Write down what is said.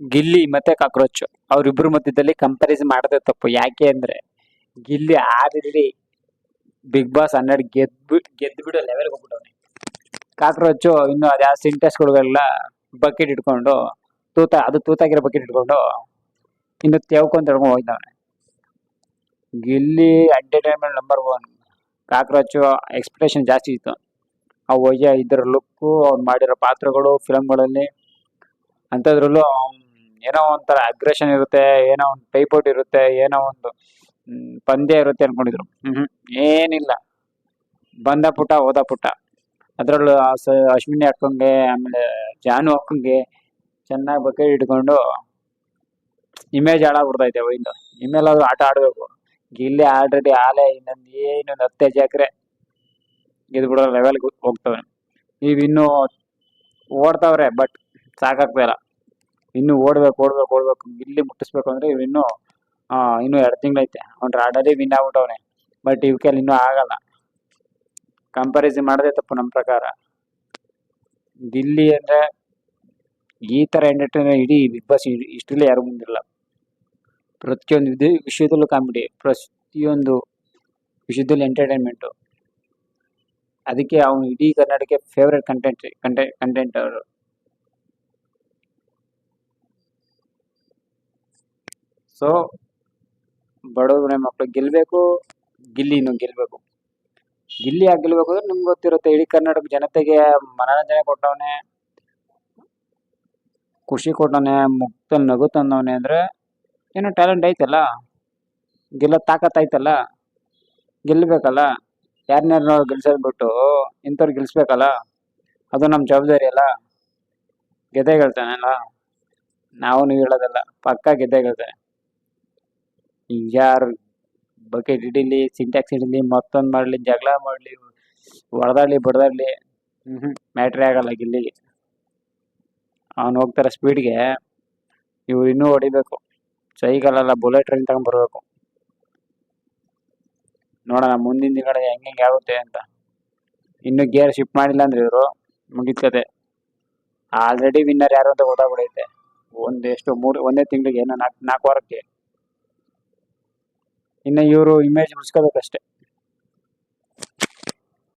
ಗಿಲ್ಲಿ ಮತ್ತೆ ಕಾಕ್ರೋಚ್ ಅವ್ರಿಬ್ರು ಮಧ್ಯದಲ್ಲಿ ಕಂಪ್ಯಾರಿಸನ್ ಮಾಡದೆ ತಪ್ಪು. ಯಾಕೆ ಅಂದ್ರೆ ಗಿಲ್ಲಿ ಆಲ್ರೆಡಿ ಬಿಗ್ ಬಾಸ್ ಹನ್ನೆರಡು ಗೆದ್ದು ಗೆದ್ದು ಬಿಡೋ ಲೆವೆಲ್ಗೆ ಹೋಗ್ಬಿಟ್ಟವನೆ. ಕಾಕ್ರೋಚು ಇನ್ನು ಅದ್ಯಾವ ಸಿಂಟೆಕ್ಸ್ಗಳಿಗೆಲ್ಲ ಬಕೆಟ್ ಇಟ್ಕೊಂಡು ತೂತ, ಅದು ತೂತಾಗಿರೋ ಬಕೆಟ್ ಇಟ್ಕೊಂಡು ಇನ್ನು ತೆವ್ಕೊಂಡು ತಡ್ಕೊಂಡು ಹೋಗಿದ್ದವನೆ. Gilli entertainment number one cockroach expectation ಜಾಸ್ತಿ ಇತ್ತು. ಆ ಒಯ್ಯ ಇದರ ಲುಕ್ಕು ಅವ್ನು ಮಾಡಿರೋ ಪಾತ್ರಗಳು ಫಿಲಮ್ಗಳಲ್ಲಿ ಅಂಥದ್ರಲ್ಲೂ ಏನೋ ಒಂಥರ ಅಗ್ರೆಷನ್ ಇರುತ್ತೆ ಏನೋ ಒಂದು ಪೈಪೋಟ್ ಇರುತ್ತೆ ಏನೋ ಒಂದು ಪಂದ್ಯ ಇರುತ್ತೆ ಅನ್ಕೊಂಡಿದ್ರು. ಹ್ಮ್. ಏನಿಲ್ಲ. ಬಂದ ಪುಟ ಹೋದ ಪುಟ. ಅದರಲ್ಲೂ ಅಶ್ವಿನಿ ಅಕ್ಕಂಗೆ ಆಮೇಲೆ ಜಾನು ಅಕ್ಕಂಗೆ ಚೆನ್ನಾಗಿ ಬಕೆಟ್ ಇಟ್ಕೊಂಡು ಇಮೇಜ್ ಹಾಳಾಗ್ಬಿಡ್ತೈತೆ ಅವಿಂದ ಅದು ಆಟ ಆಡಬೇಕು. ಇಲ್ಲಿ ಆಲ್ರೆಡಿ ಆಲೆ ಇನ್ನೊಂದು ಏನೊಂದು ಹತ್ತೆ ಜಾಕ್ರೆ ಇದು ಬಿಡೋ ಲೆವೆಲ್ಗೆ ಹೋಗ್ತವೆ. ಈಗ ಇನ್ನು ಓಡ್ತಾವ್ರೆ ಬಟ್ ಸಾಕಾಗ್ತಾ ಇಲ್ಲ. ಇನ್ನು ಓಡ್ಬೇಕು ಓಡ್ಬೇಕು ಓಡ್ಬೇಕು. ಇಲ್ಲಿ ಮುಟ್ಟಿಸ್ಬೇಕು ಅಂದ್ರೆ ಇವ್ ಇನ್ನೂ ಇನ್ನೂ ಎರಡು ತಿಂಗಳೈತೆ. ಅವ್ನು ರಾಡಲ್ಲಿ ವಿನ್ ಆಗ್ಬಿಟ್ಟವನೆ. ಬಟ್ ಇವಕ್ಕೆಲ್ಲ ಇನ್ನೂ ಆಗಲ್ಲ. ಕಂಪ್ಯಾರಿಸನ್ ಮಾಡದೆ ತಪ್ಪು ನಮ್ಮ ಪ್ರಕಾರ. ದಿಲ್ಲಿ ಅಂದ್ರೆ ಈ ತರ ಎಂಟರ್ಟೈನರ್ ಇಡೀ ಬಿಗ್ ಬಾಸ್ ಇಷ್ಟರಲ್ಲೇ ಯಾರು ಮುಂದಿಲ್ಲ. ಪ್ರತಿಯೊಂದು ಇದು ವಿಷಯದಲ್ಲೂ ಕಾಮಿಡಿ ಪ್ರತಿಯೊಂದು ವಿಷಯದಲ್ಲಿ ಎಂಟರ್ಟೈನ್ಮೆಂಟು ಅದಕ್ಕೆ ಅವನು ಇಡೀ Karnataka favourite content content content ಅವರು. ಸೊ ಬಡವ್ರ ಮಕ್ಕಳು ಗೆಲ್ಲಬೇಕು ಗಿಲ್ಲಿನೂ ಗೆಲ್ಲಬೇಕು. ಗಿಲ್ಲಿ ಯಾಕೆ ಗೆಲ್ಲಬೇಕು ಅಂದ್ರೆ ನಿಮ್ಗೆ ಗೊತ್ತಿರುತ್ತೆ, ಇಡೀ ಕರ್ನಾಟಕ ಜನತೆಗೆ ಮನೋರಂಜನೆ ಕೊಟ್ಟವನೆ, ಖುಷಿ ಕೊಟ್ಟವನೆ, ಮುಕ್ತ ನಗು ತಂದವನೆ ಅಂದ್ರೆ ಏನೋ ಟ್ಯಾಲೆಂಟ್ ಐತಲ್ಲ? ಗೆಲ್ಲೋ ತಾಕತ್ ಐತಲ್ಲ? ಗೆಲ್ಲಬೇಕಲ್ಲ ಯಾರನ್ನ ಗೆಲ್ಸೋದ್ ಬಿಟ್ಟು ಇಂಥವ್ರು ಗೆಲ್ಸ್ಬೇಕಲ್ಲ? ಅದು ನಮ್ಮ ಜವಾಬ್ದಾರಿ ಅಲ್ಲ? ಗೆದ್ದೇ ಗೆಲ್ತಾನಲ್ಲ ನಾವು ನೀವು ಹೇಳೋದಲ್ಲ, ಪಕ್ಕ ಗೆದ್ದೇ ಈಗ ಯಾರು ಬಕೆಟ್ ಹಿಡೀಲಿ ಸಿಂಟ್ಯಾಕ್ಸ್ ಹಿಡೀಲಿ, ಮತ್ತೊಂದು ಮಾಡಲಿ, ಜಗಳ ಮಾಡಲಿ, ಹೊಡೆದಾಡ್ಲಿ, ಬಡ್ದಾಡ್ಲಿ ಹ್ಞೂ ಮ್ಯಾಟ್ರೇ ಆಗಲ್ಲ ಗಿಲ್ಲಿಗೆ ಅವ್ನು ಹೋಗ್ತಾರೆ ಸ್ಪೀಡ್ಗೆ ಇವ್ರು ಇನ್ನೂ ಹೊಡಿಬೇಕು. ಸೈಕಲಲ್ಲ ಬುಲೆಟ್ ಟ್ರೈನ್ ತಗೊಂಡ್ಬರ್ಬೇಕು ನೋಡೋಣ, ಮುಂದಿನ ದಿನಗಳ ಹೆಂಗೆ ಹೆಂಗೆ ಆಗುತ್ತೆ ಅಂತ. ಇನ್ನು ಗೇರ್ ಶಿಫ್ಟ್ ಮಾಡಿಲ್ಲ ಅಂದ್ರೆ ಇವರು ಮುಗಿದ ಕತೆ ಆಲ್ರೆಡಿ ವಿನ್ನರ್ ಯಾರು ಅಂತ ಗೊತ್ತಾಗ್ಬಿಡೈತೆ. ಒಂದು ಎಷ್ಟು, ಮೂರು, ಒಂದೇ ತಿಂಗಳಿಗೆ ಏನೋ ನಾಲ್ಕು ನಾಲ್ಕು ವಾರಕ್ಕೆ. ಇನ್ನು ಇವರು ಇಮೇಜ್ ಉಳಿಸ್ಕೋಬೇಕಷ್ಟೆ.